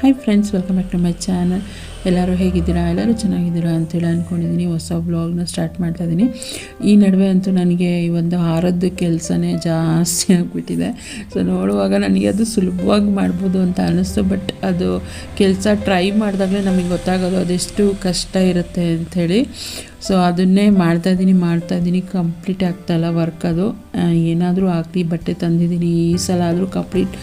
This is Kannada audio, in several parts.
Hi friends welcome back to my channel ಎಲ್ಲರೂ ಹೇಗಿದ್ದೀರಾ? ಎಲ್ಲರೂ ಚೆನ್ನಾಗಿದ್ದೀರಾ ಅಂತೇಳಿ ಅಂದ್ಕೊಂಡಿದ್ದೀನಿ ಹೊಸ ಬ್ಲಾಗ್ನ ಸ್ಟಾರ್ಟ್ ಮಾಡ್ತಾ ಇದ್ದೀನಿ ಈ ನಡುವೆ ಅಂತೂ ನನಗೆ ಈ ಒಂದು ಆರದ್ದು ಕೆಲಸನೇ ಜಾಸ್ತಿ ಆಗಿಬಿಟ್ಟಿದೆ. ಸೊ ನೋಡುವಾಗ ನನಗೆ ಅದು ಸುಲಭವಾಗಿ ಮಾಡ್ಬೋದು ಅಂತ ಅನ್ನಿಸ್ತು ಬಟ್ ಅದು ಕೆಲಸ ಟ್ರೈ ಮಾಡಿದಾಗಲೇ ನಮಗೆ ಗೊತ್ತಾಗೋದು ಅದೆಷ್ಟು ಕಷ್ಟ ಇರುತ್ತೆ ಅಂಥೇಳಿ ಸೊ ಅದನ್ನೇ ಮಾಡ್ತಾ ಇದ್ದೀನಿ ಮಾಡ್ತಾ ಇದ್ದೀನಿ ಕಂಪ್ಲೀಟ್ ಆಗ್ತಾಯಿಲ್ಲ ವರ್ಕ್ ಅದು. ಏನಾದರೂ ಆಗಲಿ, ಬಟ್ಟೆ ತಂದಿದ್ದೀನಿ ಈ ಸಲ ಆದರೂ ಕಂಪ್ಲೀಟ್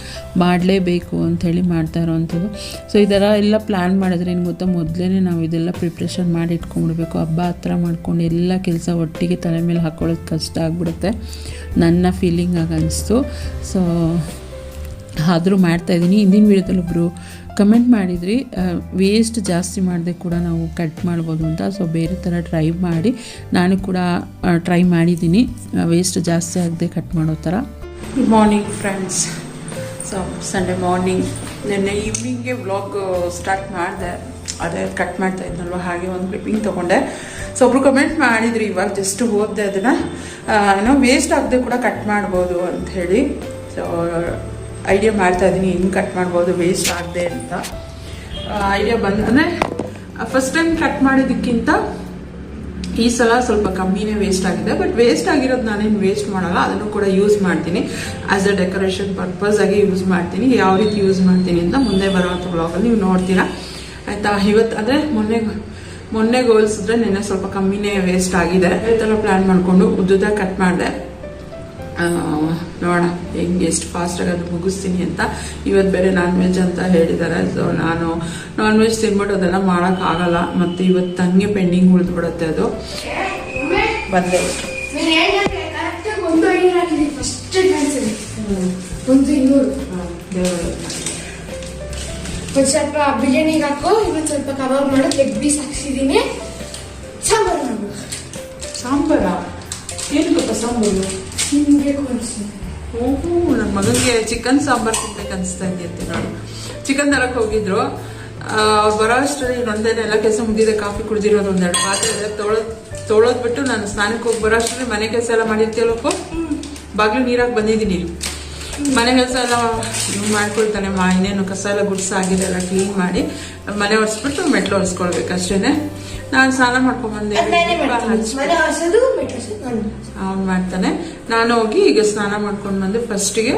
ಮಾಡಲೇಬೇಕು ಅಂಥೇಳಿ ಮಾಡ್ತಾ ಇರೋವಂಥದ್ದು. ಸೊ ಇದರ ಎಲ್ಲ ಪ್ಲ್ಯಾನ್ ಮಾಡಿದ್ರೆ ಏನು ಗೊತ್ತಾ? ಮೊದಲೇ ನಾವು ಇದೆಲ್ಲ ಪ್ರಿಪ್ರೇಷನ್ ಮಾಡಿ ಇಟ್ಕೊಂಡ್ಬಿಡ್ಬೇಕು. ಹಬ್ಬ ಹತ್ರ ಮಾಡ್ಕೊಂಡು ಎಲ್ಲ ಕೆಲಸ ಒಟ್ಟಿಗೆ ತಲೆ ಮೇಲೆ ಹಾಕ್ಕೊಳ್ಳೋದು ಕಷ್ಟ ಆಗಿಬಿಡುತ್ತೆ. ನನ್ನ ಫೀಲಿಂಗ್ ಆಗ ಸೊ ಆದರೂ ಮಾಡ್ತಾಯಿದ್ದೀನಿ ಹಿಂದಿನ ವೀಡಿಯೋದಲ್ಲಿ ಒಬ್ಬರು ಕಮೆಂಟ್ ಮಾಡಿದ್ರಿ ವೇಸ್ಟ್ ಜಾಸ್ತಿ ಮಾಡದೆ ಕೂಡ ನಾವು ಕಟ್ ಮಾಡ್ಬೋದು ಅಂತ. ಸೊ ಬೇರೆ ಥರ ಟ್ರೈ ಮಾಡಿ, ನಾನು ಕೂಡ ಟ್ರೈ ಮಾಡಿದ್ದೀನಿ. ವೇಸ್ಟ್ ಜಾಸ್ತಿ ಆಗದೆ ಕಟ್ ಮಾಡೋ ಥರ good morning friends so Sunday morning ನಿನ್ನೆ ಈವ್ನಿಂಗ್ಗೆ ವ್ಲಾಗ್ ಸ್ಟಾರ್ಟ್ ಮಾಡಿದೆ. ಅದೇ ಕಟ್ ಮಾಡ್ತಾ ಇದ್ನಲ್ವ? ಹಾಗೆ ಒಂದು ಕ್ಲಿಪ್ಪಿಂಗ್ ತೊಗೊಂಡೆ. ಸೊ ಒಬ್ರು ಕಮೆಂಟ್ ಮಾಡಿದ್ರಿ ಇವಾಗ ಜಸ್ಟ್ ಓದಿದೆ ಅದನ್ನು. ನಾವು ವೇಸ್ಟ್ ಆಗದೆ ಕೂಡ ಕಟ್ ಮಾಡ್ಬೋದು ಅಂತ ಹೇಳಿ. ಸೊ ಐಡಿಯಾ ಮಾಡ್ತಾ ಇದ್ದೀನಿ ಹೆಂಗೆ ಕಟ್ ಮಾಡ್ಬೋದು ವೇಸ್ಟ್ ಆಗದೆ ಅಂತ. ಐಡಿಯಾ ಬಂದು ಫಸ್ಟ್ ಟೈಮ್ ಕಟ್ ಮಾಡಿದ್ದಕ್ಕಿಂತ ಈ ಸಲ ಸ್ವಲ್ಪ ಕಮ್ಮಿನೇ ವೇಸ್ಟ್ ಆಗಿದೆ. ಬಟ್ ವೇಸ್ಟ್ ಆಗಿರೋದು ನಾನೇನು ವೇಸ್ಟ್ ಮಾಡಲ್ಲ, ಅದನ್ನು ಕೂಡ ಯೂಸ್ ಮಾಡ್ತೀನಿ. ಆಸ್ ಅ ಡೆಕೋರೇಷನ್ ಪರ್ಪಸ್ ಆಗಿ ಯೂಸ್ ಮಾಡ್ತೀನಿ. ಯಾವ ರೀತಿ ಯೂಸ್ ಮಾಡ್ತೀನಿ ಅಂತ ಮುಂದೆ ಬರುವಂಥ ಬ್ಲಾಗಲ್ಲಿ ನೀವು ನೋಡ್ತೀರಾ. ಆಯಿತಾ? ಇವತ್ತು ಅಂದರೆ ಮೊನ್ನೆ ಮೊನ್ನೆ ಹೋಲಿಸಿದ್ರೆ ನಿನ್ನೆ ಸ್ವಲ್ಪ ಕಮ್ಮಿನೇ ವೇಸ್ಟ್ ಆಗಿದೆ. ಈ ಥರ ಪ್ಲ್ಯಾನ್ ಮಾಡಿಕೊಂಡು ಉದ್ದುದ ಕಟ್ ಮಾಡಿದೆ. ನೋಡೋಣ ಹೆಂಗೆ ಎಷ್ಟು ಫಾಸ್ಟಾಗಿ ಅದು ಮುಗಿಸ್ತೀನಿ ಅಂತ. ಇವತ್ತು ಬೇರೆ ನಾನ್ ವೆಜ್ ಅಂತ ಹೇಳಿದ್ದಾರೆ ಸೊ ನಾನು ನಾನ್ ವೆಜ್ ತಿನ್ಬಿಟ್ಟು ಅದೆಲ್ಲ ಮಾಡೋಕ್ಕಾಗಲ್ಲ ಮತ್ತು ಇವತ್ತು ಹಂಗೆ ಪೆಂಡಿಂಗ್ ಉಳಿದ್ಬಿಡುತ್ತೆ ಅದು. ಬಂದೆ. ಒಂದು ಒಂದು ಇನ್ನೂರು. ಒಂದ್ ಸ್ವಲ್ಪ ಬಿರಿಯಾನಿಗೆ ಹಾಕು ಇವತ್ತು ಸ್ವಲ್ಪ ಕಬಾಬ್ ಮಾಡೋ ಲೆಗ್ ಪೀಸ್ ಹಾಕ್ಸಿದ್ದೀನಿ ಸಾಂಬಾರು ಮಾಡು. ಸಾಂಬಾರ? ಏನು ಗೊತ್ತಾ ಸಾಂಬಾರು? ನಿಮ್ಗೆ ಓಹೋ ನನ್ನ ಮಗನಿಗೆ ಚಿಕನ್ ಸಾಂಬಾರ್ ತಿನ್ಬೇಕು ಅನಿಸ್ತಾ ಇದೆಯಂತೆ ನಾನು ಚಿಕನ್ ತರಕ್ಕೆ ಹೋಗಿದ್ರು. ಅವ್ರು ಬರೋ ಅಷ್ಟರಲ್ಲಿ ನಂದೇನೆ ಎಲ್ಲ ಕೆಲಸ ಮುಗಿದಿದೆ ಕಾಫಿ ಕುಡಿದಿರೋದು ಒಂದೆರಡು ಪಾತ್ರೆ ಎಲ್ಲ ತೊಳೋದ್ ತೊಳೋದ್ಬಿಟ್ಟು ನಾನು ಸ್ನಾನಕ್ಕೆ ಹೋಗಿ ಬರೋ ಅಷ್ಟರಲ್ಲಿ ಮನೆ ಕೆಲಸ ಎಲ್ಲ ಮಾಡಿರ್ತೀವಲ್ಲಪ್ಪ ಬಾಗಿಲು ನೀರಾಗಿ ಬಂದಿದ್ದೀನಿ ಮನೆ ಕೆಲಸ ಎಲ್ಲ ಮಾಡ್ಕೊಳ್ತಾನೆ ಮಾ ಇನ್ನೇನು ಕಸ ಎಲ್ಲ ಗುಡ್ಸ ಆಗಿದೆ ಎಲ್ಲ ಕ್ಲೀನ್ ಮಾಡಿ ಮನೆ ಒರೆಸ್ಬಿಟ್ಟು ಮೆಟ್ಲು ಒರೆಸ್ಕೊಳ್ಬೇಕು ಅಷ್ಟೇನೆ. ನಾನು ಸ್ನಾನ ಮಾಡ್ಕೊಂಡ್ಬಂದೆ ಅವ್ನು ಮಾಡ್ತಾನೆ. ನಾನು ಹೋಗಿ ಈಗ ಸ್ನಾನ ಮಾಡ್ಕೊಂಡು ಬಂದು ಫಸ್ಟಿಗೆ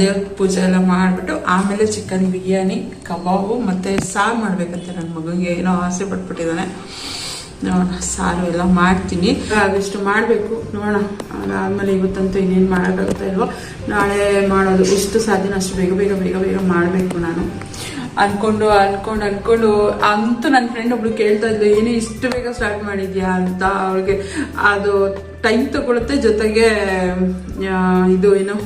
ದೇವ್ರ ಪೂಜೆ ಎಲ್ಲ ಮಾಡಿಬಿಟ್ಟು ಆಮೇಲೆ ಚಿಕನ್ ಬಿರಿಯಾನಿ ಕಬಾಬು ಮತ್ತು ಸಾರು ಮಾಡಬೇಕಂತೆ ನನ್ನ ಮಗನಿಗೆ. ಏನೋ ಆಸೆ ಪಟ್ಬಿಟ್ಟಿದ್ದಾನೆ. ನೋಡೋಣ, ಸಾರು ಎಲ್ಲ ಮಾಡ್ತೀನಿ. ಅದಿಷ್ಟು ಮಾಡಬೇಕು ನೋಡೋಣ. ಆಮೇಲೆ ಇವತ್ತಂತೂ ಇನ್ನೇನು ಮಾಡೋಕ್ಕಾಗುತ್ತಾ ಇಲ್ವೋ, ನಾಳೆ ಮಾಡೋದು. ಇಷ್ಟು ಸಾಧ್ಯನ ಅಷ್ಟು ಬೇಗ ಬೇಗ ಬೇಗ ಬೇಗ ಮಾಡಬೇಕು ನಾನು. ಅನ್ಕೊಂಡು ಅನ್ಕೊಂಡು ಅನ್ಕೊಂಡು, ಅಂತೂ ನನ್ನ ಫ್ರೆಂಡ್ ಒಬ್ಳು ಕೇಳ್ತಾ ಇದ್ಲು, ಏನು ಇಷ್ಟು ಬೇಗ ಸ್ಟಾರ್ಟ್ ಮಾಡಿದ್ಯಾ? ಅಂತ ಅವ್ರಿಗೆ ಅದು ಟೈಮ್ ತಗೊಳುತ್ತೆ ಜೊತೆಗೆ ಇದು ಏನು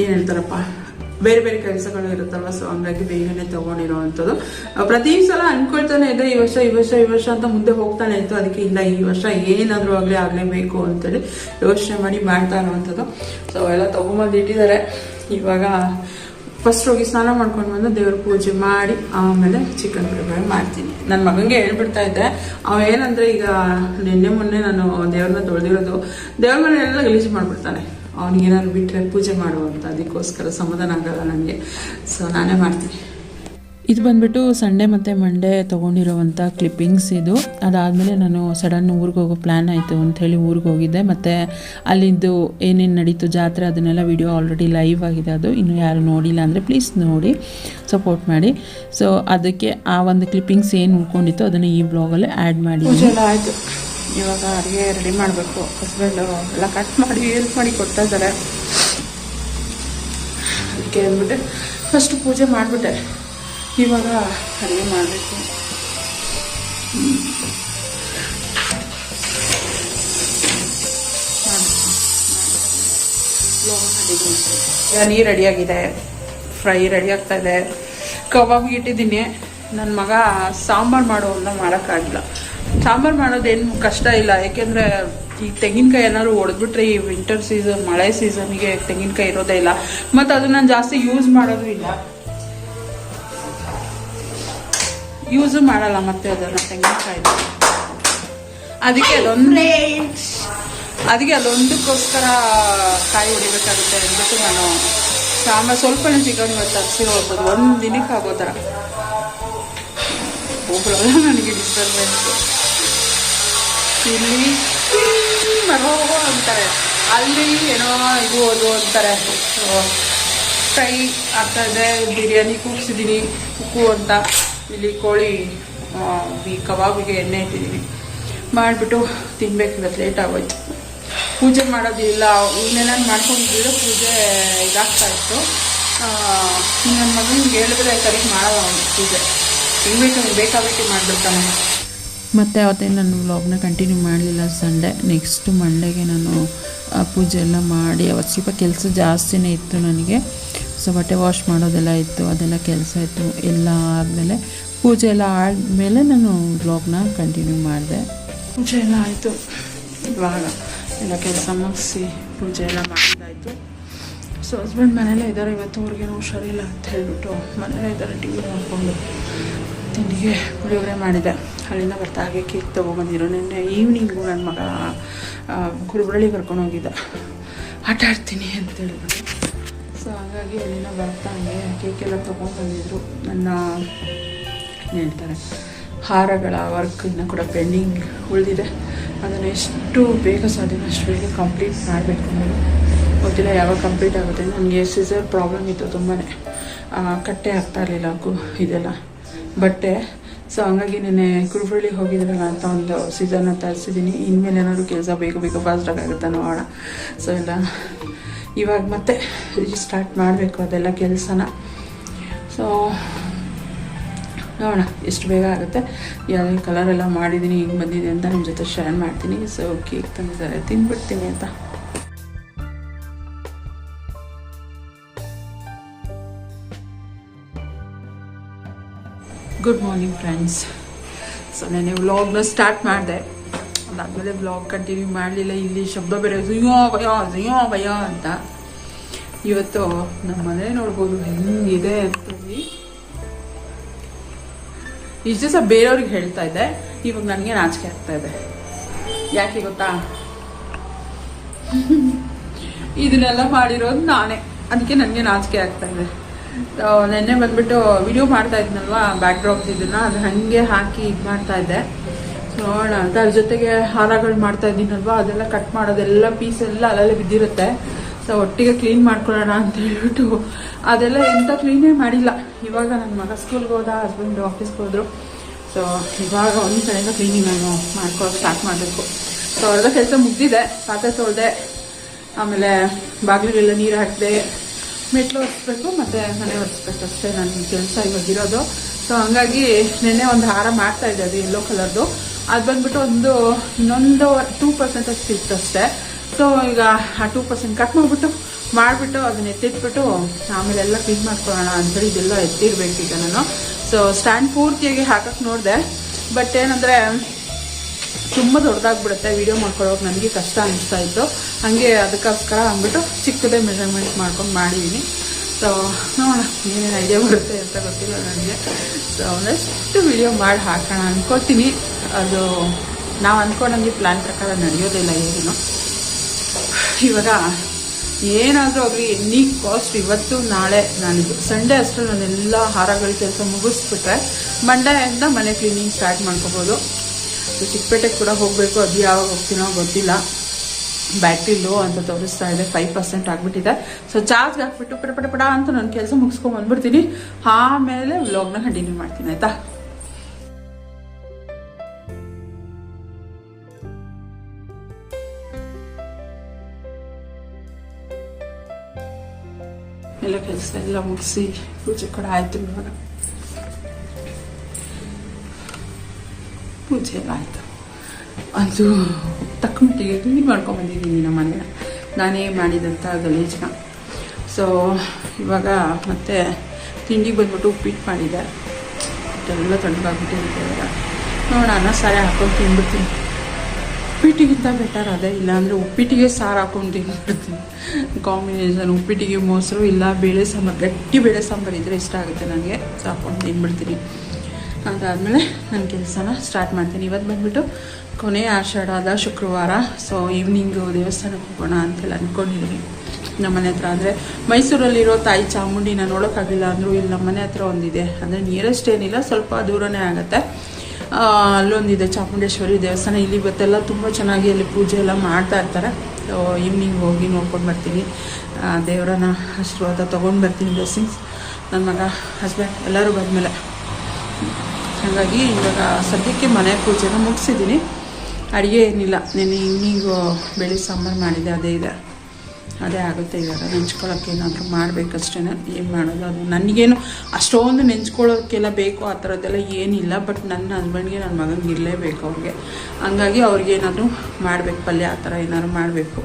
ಏನು ಹೇಳ್ತಾರಪ್ಪ ಬೇರೆ ಬೇರೆ ಕೆಲಸಗಳು ಇರುತ್ತಲ್ವ? ಸೊ ಹಂಗಾಗಿ ಬೇಗನೆ ತಗೊಂಡಿರೋ ಅಂಥದ್ದು. ಪ್ರತಿ ಸಲ ಅನ್ಕೊಳ್ತಾನೆ ಇದೆ, ಈ ವರ್ಷ ಈ ವರ್ಷ ಈ ವರ್ಷ ಅಂತ ಮುಂದೆ ಹೋಗ್ತಾನೆ ಇತ್ತು. ಅದಕ್ಕೆ ಇಲ್ಲ, ಈ ವರ್ಷ ಏನಾದರೂ ಆಗಲಿ, ಆಗಲೇಬೇಕು ಅಂತೇಳಿ ಯೋಚನೆ ಮಾಡಿ ಮಾಡ್ತಾ ಇರೋವಂಥದ್ದು. ಸೊ ಎಲ್ಲ ತೊಗೊಂಬಂದು ಇಟ್ಟಿದ್ದಾರೆ. ಇವಾಗ ಫಸ್ಟ್ ಹೋಗಿ ಸ್ನಾನ ಮಾಡ್ಕೊಂಡು ಬಂದು ದೇವ್ರ ಪೂಜೆ ಮಾಡಿ ಆಮೇಲೆ ಚಿಕನ್ ಪ್ರಿಪೇರ್ ಮಾಡ್ತೀನಿ. ನನ್ನ ಮಗನಿಗೆ ಹೇಳ್ಬಿಡ್ತಾ ಇದ್ದೆ, ಅವ ಏನಂದ್ರೆ ಈಗ ನಿನ್ನೆ ಮೊನ್ನೆ ನಾನು ದೇವ್ರನ್ನ ತೊಳೆದಿರೋದು, ದೇವ್ರ ಮನೆ ಎಲ್ಲ ಗಲೀಜು ಮಾಡ್ಬಿಡ್ತಾನೆ. ಅವ್ನಿಗೆ ಏನಾದ್ರು ಬಿಟ್ಟರೆ ಪೂಜೆ ಮಾಡುವಂತ ಅದಕ್ಕೋಸ್ಕರ ಸಮಾಧಾನ ಆಗಲ್ಲ ನನಗೆ ಸೊ ನಾನೇ ಮಾಡ್ತೀನಿ. ಇದು ಬಂದ್ಬಿಟ್ಟು ಸಂಡೇ ಮತ್ತು ಮಂಡೇ ತೊಗೊಂಡಿರೋವಂಥ ಕ್ಲಿಪ್ಪಿಂಗ್ಸ್ ಇದು. ಅದಾದಮೇಲೆ ನಾನು ಸಡನ್ ಊರಿಗೆ ಹೋಗೋ ಪ್ಲ್ಯಾನ್ ಆಯಿತು ಅಂಥೇಳಿ ಊರಿಗೆ ಹೋಗಿದ್ದೆ. ಮತ್ತು ಅಲ್ಲಿದ್ದು ಏನೇನು ನಡೀತು ಜಾತ್ರೆ ಅದನ್ನೆಲ್ಲ ವಿಡಿಯೋ ಆಲ್ರೆಡಿ ಲೈವ್ ಆಗಿದೆ ಅದು. ಇನ್ನು ಯಾರು ನೋಡಿಲ್ಲ ಅಂದರೆ ಪ್ಲೀಸ್ ನೋಡಿ ಸಪೋರ್ಟ್ ಮಾಡಿ. ಸೊ ಅದಕ್ಕೆ ಆ ಒಂದು ಕ್ಲಿಪ್ಪಿಂಗ್ಸ್ ಏನು ಉಳ್ಕೊಂಡಿತ್ತು ಅದನ್ನು ಈ ಬ್ಲಾಗಲ್ಲಿ ಆ್ಯಡ್ ಮಾಡಿ. ಇವಾಗ ಅಡುಗೆ ರೆಡಿ ಮಾಡಬೇಕು. ಹಸ್ಬೆಂಡು ಎಲ್ಲ ಕಟ್ ಮಾಡಿ ಹೆಲ್ಪ್ ಮಾಡಿ ಕೊಡ್ತಾ ಇದ್ದಾರೆ. ಅದಕ್ಕೆ ಅಂದ್ಬಿಟ್ಟು ಫಸ್ಟ್ ಪೂಜೆ ಮಾಡಿಬಿಟ್ಟೆ. ಇವಾಗ ಅಡುಗೆ ಮಾಡಬೇಕು. ಈಗ ನೀರು ರೆಡಿಯಾಗಿದೆ ಫ್ರೈ ರೆಡಿ ಆಗ್ತಾ ಇದೆ. ಕಬಾಬ್ಗೆ ಇಟ್ಟಿದ್ದೀನಿ. ನನ್ನ ಮಗ ಸಾಂಬಾರು ಮಾಡೋದನ್ನ ಮಾಡೋಕ್ಕಾಗಿಲ್ಲ. ಸಾಂಬಾರು ಮಾಡೋದೇನು ಕಷ್ಟ ಇಲ್ಲ. ಯಾಕೆಂದರೆ ಈ ತೆಂಗಿನಕಾಯಿ ಏನಾದ್ರು ಹೊಡೆದ್ಬಿಟ್ರೆ ಈ ವಿಂಟರ್ ಸೀಸನ್ ಮಳೆ ಸೀಸನ್ಗೆ ತೆಂಗಿನಕಾಯಿ ಇರೋದೇ ಇಲ್ಲ. ಮತ್ತು ಅದನ್ನ ನಾನು ಜಾಸ್ತಿ ಯೂಸ್ ಮಾಡೋದು ಇಲ್ಲ. ಯೂಸು ಮಾಡಲ್ಲ ಮತ್ತೆ ಅದನ್ನು ತೆಂಗಿನಕಾಯಿ. ಅದಕ್ಕೆ ಅದೊಂದು ಅದಕ್ಕೆ ಅದೊಂದಕ್ಕೋಸ್ಕರ ಕಾಯಿ ಹೊಡಿಬೇಕಾಗುತ್ತೆ ಅಂದ್ಬಿಟ್ಟು ನಾನು ಸಾಂಬಾರು ಸ್ವಲ್ಪನೇ ಚಿಕನ್ ಇವತ್ತು ತರಿಸಿರೋ ಹೋಗ್ಬೋದು. ಒಂದು ದಿನಕ್ಕೆ ಆಗೋ ಥರ. ಒಬ್ಬರಲ್ಲ ನನಗೆ ಡಿಸ್ಟರ್ಬೆನ್ಸ್ ಇಲ್ಲಿ ಬರೋ ಅಂತಾರೆ. ಅಲ್ಲಿ ಏನೋ ಇದು ಅದು ಅಂತಾರೆ. ಫ್ರೈ ಆಗ್ತಾ ಇದೆ, ಬಿರಿಯಾನಿ ಕೂಗ್ಸಿದ್ದೀನಿ ಕುಕ್ಕು ಅಂತ. ಇಲ್ಲಿ ಕೋಳಿ ಈ ಕಬಾಬಿಗೆ ಎಣ್ಣೆ ಇಟ್ಟಿದ್ದೀನಿ. ಮಾಡಿಬಿಟ್ಟು ತಿನ್ಬೇಕು, ಇವತ್ತು ಲೇಟ್ ಆಗೋಯ್ತು. ಪೂಜೆ ಮಾಡೋದಿಲ್ಲ ಇನ್ನೇನಾದ್ರು ಮಾಡ್ಕೊಂಡಿದ್ದಿದ್ರೆ ಪೂಜೆ ಇದಾಗ್ತಾ ಇತ್ತು. ನನ್ನ ಮಗನಿಗೆ ಹೇಳಿದ್ರೆ ಸರಿ ಮಾಡಲ್ಲ ಅವನು ಪೂಜೆ. ಹೆಂಗೆ ಬೇಕು ಹಂಗೆ ಬೇಕಾಬಿಟ್ಟು ಮಾಡಿಬಿಡ್ತಾನೆ. ಮತ್ತು ಅವತ್ತೇನು ನಾನು ವ್ಲಾಗ್ನ ಕಂಟಿನ್ಯೂ ಮಾಡಲಿಲ್ಲ. ಸಂಡೇ ನೆಕ್ಸ್ಟ್ ಮಂಡೇಗೆ ನಾನು ಪೂಜೆ ಎಲ್ಲ ಮಾಡಿ, ಅವತ್ತು ಸ್ವಲ್ಪ ಕೆಲಸ ಜಾಸ್ತಿನೇ ಇತ್ತು ನನಗೆ. ಸೊ ಬಟ್ಟೆ ವಾಶ್ ಮಾಡೋದೆಲ್ಲ ಇತ್ತು, ಅದೆಲ್ಲ ಕೆಲಸ ಇತ್ತು, ಎಲ್ಲ ಆದಮೇಲೆ ಪೂಜೆ ಎಲ್ಲ ಆದಮೇಲೆ ನಾನು ವ್ಲಾಗ್ನ ಕಂಟಿನ್ಯೂ ಮಾಡಿದೆ. ಪೂಜೆ ಎಲ್ಲ ಆಯಿತು. ಇವಾಗ ಎಲ್ಲ ಕೆಲಸ ಮುಗಿಸಿ ಪೂಜೆ ಎಲ್ಲ ಮಾಡಿದ್ದಾಯಿತು ಸೊ ಹಸ್ಬೆಂಡ್ ಮನೇಲೇ ಇದ್ದಾರೆ, ಇವತ್ತು ಅವ್ರಿಗೇನು ಹುಷಾರಿಲ್ಲ ಅಂತ ಹೇಳಿಬಿಟ್ಟು ಮನೇಲೇ ಇದ್ದಾರೆ ಟಿ ವಿ ನೋಡಿಕೊಂಡು ತಿಂಡಿಗೆ ಪುಳಿಯೋಗರೆ ಮಾಡಿದೆ. ಅಲ್ಲಿಂದ ಬರ್ತಾ ಹಾಗೆ ಕೇಕ್ ತೊಗೊಬಂದಿರು ನಿನ್ನೆ ಈವ್ನಿಂಗು ನನ್ನ ಮಗ ಕುರುಬಳ್ಳಿ ಕರ್ಕೊಂಡು ಹೋಗಿದ್ದ. ಆಟ ಆಡ್ತೀನಿ ಅಂತ ಹೇಳಿದ್ರು. ಸೊ ಹಾಗಾಗಿ ಅಲ್ಲಿನ ಬರ್ತಾ ಹಂಗೆ ಕೇಕ್ ಎಲ್ಲ ತೊಗೊಂಡು ಬಂದಿದ್ರು. ನನ್ನ ಹೇಳ್ತಾರೆ, ಹಾರಗಳ ವರ್ಕ್ ಕೂಡ ಪೆಂಡಿಂಗ್ ಉಳಿದಿದೆ. ಅದನ್ನು ಎಷ್ಟು ಬೇಗ ಸಾಧ್ಯ ಅಷ್ಟು ಬೇಗ ಕಂಪ್ಲೀಟ್ ಮಾಡಬೇಕು ನಾನು. ಗೊತ್ತಿಲ್ಲ ಯಾವಾಗ ಕಂಪ್ಲೀಟ್ ಆಗುತ್ತೆ. ನನಗೆ ಸಿಸರ್ ಪ್ರಾಬ್ಲಮ್ ಇತ್ತು ತುಂಬಾ ಕಟ್ಟೆ ಆಗ್ತಾ ಇರಲಿಲ್ಲ ಇದೆಲ್ಲ. ಬಟ್ಟೆ ಸೊ ಹಂಗಾಗಿ ನಿನ್ನೆ ಕುರುಬಳ್ಳಿ ಹೋಗಿದ್ರಲ್ಲ ಅಂತ ಒಂದು ಸೀಸನ್ನ ತರಿಸಿದ್ದೀನಿ ಇನ್ಮೇಲೆ ಏನಾದ್ರು ಕೆಲಸ ಬೇಗ ಬೇಗ ಫಾಸ್ಟಾಗಿ ಆಗುತ್ತೆ ನೋಡೋಣ. ಸೊ ಎಲ್ಲ ಇವಾಗ ಮತ್ತೆ ಸ್ಟಾರ್ಟ್ ಮಾಡಬೇಕು ಅದೆಲ್ಲ ಕೆಲಸನ. ಸೊ ನೋಡೋಣ ಎಷ್ಟು ಬೇಗ ಆಗುತ್ತೆ. ಯಾವುದೇ ಕಲರ್ ಎಲ್ಲ ಮಾಡಿದ್ದೀನಿ ಹಿಂಗೆ ಬಂದಿದೆ ಅಂತ ನಿಮ್ಮ ಜೊತೆ ಶೇರ್ ಮಾಡ್ತೀನಿ. ಸೊ ಕೇಕ್ ತಂದಿದ್ದಾರೆ. ತಿಂದ್ಬಿಡ್ತೀನಿ ಅಂತ ಗುಡ್ ಮಾರ್ನಿಂಗ್ ಫ್ರೆಂಡ್ಸ್ ಸೊ ನಾನು ವ್ಲಾಗ್ನ ಸ್ಟಾರ್ಟ್ ಮಾಡಿದೆ. ಅದಾದಮೇಲೆ ವ್ಲಾಗ್ ಕಂಟಿನ್ಯೂ ಮಾಡಲಿಲ್ಲ. ಇಲ್ಲಿ ಶಬ್ದ ಬೇರೆ. ಅಯ್ಯೋ ಭಯ ಅಯ್ಯೋ ಭಯ ಅಂತ. ಇವತ್ತು ನಮ್ಮ ಮನೆ ನೋಡ್ಬೋದು. ಹೆಂಗಿದೆ ಅಂತೇಳಿ. ಇಷ್ಟು ದಿವಸ ಬೇರೆಯವ್ರಿಗೆ ಹೇಳ್ತಾ ಇದ್ದೆ. ಇವಾಗ ನನಗೆ ನಾಚಿಕೆ ಆಗ್ತಾ ಇದೆ. ಯಾಕೆ ಗೊತ್ತಾ? ಇದನ್ನೆಲ್ಲ ಮಾಡಿರೋದು ನಾನೇ. ಅದಕ್ಕೆ ನನಗೆ ನಾಚಿಕೆ ಆಗ್ತಾ ಇದೆ. ನೆನ್ನೆ ಬಂದ್ಬಿಟ್ಟು ವಿಡಿಯೋ ಮಾಡ್ತಾ ಇದ್ನಲ್ವ ಬ್ಯಾಕ್ ಡ್ರಾಪ್ಸ್ ಇದನ್ನ, ಅದು ಹಾಗೆ ಹಾಕಿ ಇದು ಮಾಡ್ತಾ ಇದ್ದೆ. ನೋಡೋಣ ಅಂತ, ಅದ್ರ ಜೊತೆಗೆ ಹಾರಗಳು ಮಾಡ್ತಾ ಇದ್ದೀನಲ್ವಾ, ಅದೆಲ್ಲ ಕಟ್ ಮಾಡೋದೆಲ್ಲ ಪೀಸ್ ಎಲ್ಲ ಅಲ್ಲಲ್ಲೇ ಬಿದ್ದಿರುತ್ತೆ. ಸೊ ಒಟ್ಟಿಗೆ ಕ್ಲೀನ್ ಮಾಡ್ಕೊಳ್ಳೋಣ ಅಂತ ಹೇಳ್ಬಿಟ್ಟು, ಅದೆಲ್ಲ ಎಂತ ಕ್ಲೀನೇ ಮಾಡಿಲ್ಲ. ಇವಾಗ ನನ್ನ ಮಗ ಸ್ಕೂಲ್ಗೆ ಹೋದ ಹಸ್ಬೆಂಡ್ ಆಫೀಸ್ಗೆ ಹೋದರು. ಸೊ ಇವಾಗ ಒಂದು ಕಡೆಯಿಂದ ಕ್ಲೀನಿಂಗ್ ನಾನು ಮಾಡ್ಕೊಳ್ಳೋಕೆ ಸ್ಟಾರ್ಟ್ ಮಾಡಬೇಕು. ಸೊ ಅರ್ಧ ಕೆಲಸ ಮುಗ್ದಿದೆ, ಪಾತ್ರೆ ತೊಳೆದೆ, ಆಮೇಲೆ ಬಾಗಿಲಿಗೆಲ್ಲ ನೀರು ಹಾಕಿದೆ ಮೆಟ್ಲು ಒರೆಸ್ಬೇಕು ಮತ್ತು ಮನೆ ಒರೆಸ್ಬೇಕು ಅಷ್ಟೇ ನನ್ನ ಕೆಲಸ ಇವಾಗ ಇರೋದು ಸೊ ಹಂಗಾಗಿ ನೆನ್ನೆ ಒಂದು ಹಾರ ಮಾಡ್ತಾ ಇದ್ದೆ ಅದು ಯೆಲ್ಲೋ ಕಲರ್ದು ಅದು ಬಂದ್ಬಿಟ್ಟು ಒಂದು ಇನ್ನೊಂದು ಟೂ ಪರ್ಸೆಂಟ್ ಅಷ್ಟು ಇತ್ತು ಅಷ್ಟೇ. ಸೊ ಈಗ ಆ ಟೂ ಪರ್ಸೆಂಟ್ ಕಟ್ ಮಾಡಿಬಿಟ್ಟು ಮಾಡಿಬಿಟ್ಟು ಅದನ್ನ ಎತ್ತಿಟ್ಬಿಟ್ಟು ಆಮೇಲೆ ಎಲ್ಲ ಕ್ಲೀನ್ ಮಾಡ್ಕೊಳ್ಳೋಣ ಅಂತೇಳಿ ಇದೆಲ್ಲ ಎತ್ತಿರ್ಬೇಕು ಈಗ ನಾನು. ಸೊ ಸ್ಟ್ಯಾಂಡ್ ಪೂರ್ತಿಯಾಗಿ ಹಾಕಕ್ಕೆ ನೋಡಿದೆ. ಬಟ್ ಏನಂದರೆ ತುಂಬ ದೊಡ್ಡದಾಗ್ಬಿಡುತ್ತೆ. ವಿಡಿಯೋ ಮಾಡ್ಕೊಳ್ಳೋಕೆ ನನಗೆ ಕಷ್ಟ ಅನಿಸ್ತಾ ಇತ್ತು. ಹಾಗೆ ಅದಕ್ಕೋಸ್ಕರ ಅಂದ್ಬಿಟ್ಟು ಚಿಕ್ಕದೇ ಮೆಜರ್ಮೆಂಟ್ ಮಾಡ್ಕೊಂಡು ಮಾಡಿದ್ದೀನಿ ಸೊ ನೋಡೋಣ ಏನೇನು ಐಡಿಯಾ ಬರುತ್ತೆ ಅಂತ ಗೊತ್ತಿಲ್ಲ ನನಗೆ. ಸೊ ಒಂದಷ್ಟು ವಿಡಿಯೋ ಮಾಡಿ ಹಾಕೋಣ ಅಂದ್ಕೊತೀನಿ ಅದು, ನಾವು ಅಂದ್ಕೊಂಡಂಗೆ ಪ್ಲ್ಯಾನ್ ಪ್ರಕಾರ ನಡೆಯೋದಿಲ್ಲ ಏನು. ಇವಾಗ ಏನಾದರೂ ಆಗಲಿ, ಎನಿ ಕಾಸ್ಟ್ ಇವತ್ತು, ನಾಳೆ ನಾನಿದ್ದು ಸಂಡೇ ನಾನು ನಾನೆಲ್ಲ ಹಾರಗಳ ಕೆಲಸ ಮುಗಿಸ್ಬಿಟ್ರೆ ಮಂಡೆಯಿಂದ ಮನೆ ಕ್ಲೀನಿಂಗ್ ಸ್ಟಾರ್ಟ್ ಮಾಡ್ಕೋಬೋದು. ಸೊ ಚಿಕ್ಕಪೇಟೆಗೆ ಕೂಡ ಹೋಗಬೇಕು, ಅದು ಯಾವಾಗ ಹೋಗ್ತೀನೋ ಗೊತ್ತಿಲ್ಲ. ಬ್ಯಾಟ್ರಿ ಲೋ ಅಂತ ತೋರಿಸ್ತಾ ಇದೆ ಫೈವ್ ಪರ್ಸೆಂಟ್ ಆಗಿಬಿಟ್ಟಿದೆ. ಸೊ ಚಾರ್ಜ್ ಹಾಕ್ಬಿಟ್ಟು ಪಟ ಪಟ ಪಟ ಅಂತ ನಾನು ಕೆಲಸ ಮುಗಿಸ್ಕೊಂಡು ಬಂದ್ಬಿಡ್ತೀನಿ. ಆಮೇಲೆ ವ್ಲಾಗ್ನ ಕಂಟಿನ್ಯೂ ಮಾಡ್ತೀನಿ, ಆಯಿತಾ? ಎಲ್ಲ ಕೆಲಸ ಎಲ್ಲ ಮುಗಿಸಿ, ಪೂಜೆ ಕೂಡ ಆಯಿತು ಇವಾಗ. ಎಲ್ಲ ಆಯಿತು. ಅದು ತಕ್ಕ ಮಟ್ಟಿಗೆ ಕ್ಲೀನ್ ಮಾಡ್ಕೊಂಬಂದಿದ್ದೀನಿ ನಮ್ಮ ಮನೇನ ನಾನೇ ಮಾಡಿದಂಥ ಗಲೀಜನ್ನ ಸೊ ಇವಾಗ ಮತ್ತೆ ತಿಂಡಿಗೆ ಬಂದ್ಬಿಟ್ಟು ಉಪ್ಪಿಟ್ಟು ಮಾಡಿದ್ದೆ ಎಲ್ಲ ತಣ್ಣಗಾಗ್ಬಿಟ್ಟಿರುತ್ತೆ ಇವಾಗ. ನೋಡೋಣ ಸಾರೆ ಹಾಕೊಂಡು ತಿಂದ್ಬಿಡ್ತೀನಿ. ಉಪ್ಪಿಟ್ಟಿಗಿಂತ ಬೆಟರ್ ಅದೇ. ಇಲ್ಲಾಂದರೆ ಉಪ್ಪಿಟ್ಟಿಗೆ ಸಾರು ಹಾಕೊಂಡು ತಿಂದ್ಬಿಡ್ತೀನಿ. ಕಾಂಬಿನೇಷನ್ ಉಪ್ಪಿಟ್ಟಿಗೆ ಮೊಸರು ಇಲ್ಲ, ಬೇಳೆ ಸಾಂಬಾರು. ಗಟ್ಟಿ ಬೇಳೆ ಸಾಂಬಾರು ಇದ್ದರೆ ಇಷ್ಟ ಆಗುತ್ತೆ ನನಗೆ. ಸೊ ಹಾಕೊಂಡು ತಿಂದ್ಬಿಡ್ತೀನಿ. ಅದಾದಮೇಲೆ ನನ್ನ ಕೆಲಸನ ಸ್ಟಾರ್ಟ್ ಮಾಡ್ತೀನಿ. ಇವತ್ತು ಬಂದ್ಬಿಟ್ಟು ಕೊನೆ ಆಷಾಢದ ಶುಕ್ರವಾರ. ಸೊ ಈವ್ನಿಂಗು ದೇವಸ್ಥಾನಕ್ಕೆ ಹೋಗೋಣ ಅಂತೆಲ್ಲ ಅಂದ್ಕೊಂಡಿದ್ದೀನಿ ನಮ್ಮ ಮನೆ ಹತ್ರ ಅಂದರೆ ಮೈಸೂರಲ್ಲಿರೋ ತಾಯಿ ಚಾಮುಂಡಿನ ನೋಡೋಕ್ಕಾಗಿಲ್ಲ ಅಂದರೂ ಇಲ್ಲಿ ನಮ್ಮ ಮನೆ ಹತ್ರ ಒಂದಿದೆ. ಅಂದರೆ ನಿಯರೆಸ್ಟ್ ಏನಿಲ್ಲ, ಸ್ವಲ್ಪ ದೂರನೇ ಆಗುತ್ತೆ. ಅಲ್ಲೊಂದಿದೆ ಚಾಮುಂಡೇಶ್ವರಿ ದೇವಸ್ಥಾನ. ಇಲ್ಲಿ ಇವತ್ತೆಲ್ಲ ತುಂಬ ಚೆನ್ನಾಗಿ ಅಲ್ಲಿ ಪೂಜೆ ಎಲ್ಲ ಮಾಡ್ತಾ ಇರ್ತಾರೆ. ಈವ್ನಿಂಗ್ ಹೋಗಿ ನೋಡ್ಕೊಂಡು ಬರ್ತೀನಿ. ದೇವರನ್ನ ಆಶೀರ್ವಾದ ತೊಗೊಂಡು ಬರ್ತೀನಿ. ಬ್ಲೆಸ್ಸಿಂಗ್ಸ್ ನನ್ನ ಮಗ ಹಸ್ಬೆಂಡ್ ಎಲ್ಲರೂ ಬಂದಮೇಲೆ. ಹಾಗಾಗಿ ಇವಾಗ ಸದ್ಯಕ್ಕೆ ಮನೆ ಪೂಜೆನ ಮುಗಿಸಿದ್ದೀನಿ. ಅಡುಗೆ ಏನಿಲ್ಲ. ನೆನೆ ಈವ್ನಿಂಗು ಬೆಳೆ ಸಾಂಬಾರು ಮಾಡಿದೆ ಅದೇ ಇದೆ. ಅದೇ ಆಗುತ್ತೆ ಇವಾಗ. ನೆಂಚ್ಕೊಳ್ಳೋಕೆ ಏನಾದರೂ ಮಾಡಬೇಕಷ್ಟೇ ಏನು ಮಾಡೋದು? ಅದು ನನಗೇನು ಅಷ್ಟೊಂದು ನೆಂಚ್ಕೊಳ್ಳೋಕ್ಕೆಲ್ಲ ಬೇಕು, ಆ ಥರದ್ದೆಲ್ಲ ಏನಿಲ್ಲ. ಬಟ್ ನನ್ನ ಹಸ್ಬೆಂಡ್ಗೆ, ನನ್ನ ಮಗನಿಗೆ ಇರಲೇಬೇಕು ಅವ್ರಿಗೆ. ಹಂಗಾಗಿ ಅವ್ರಿಗೇನಾದರೂ ಮಾಡಬೇಕು, ಪಲ್ಯ ಆ ಥರ ಏನಾದ್ರು ಮಾಡಬೇಕು.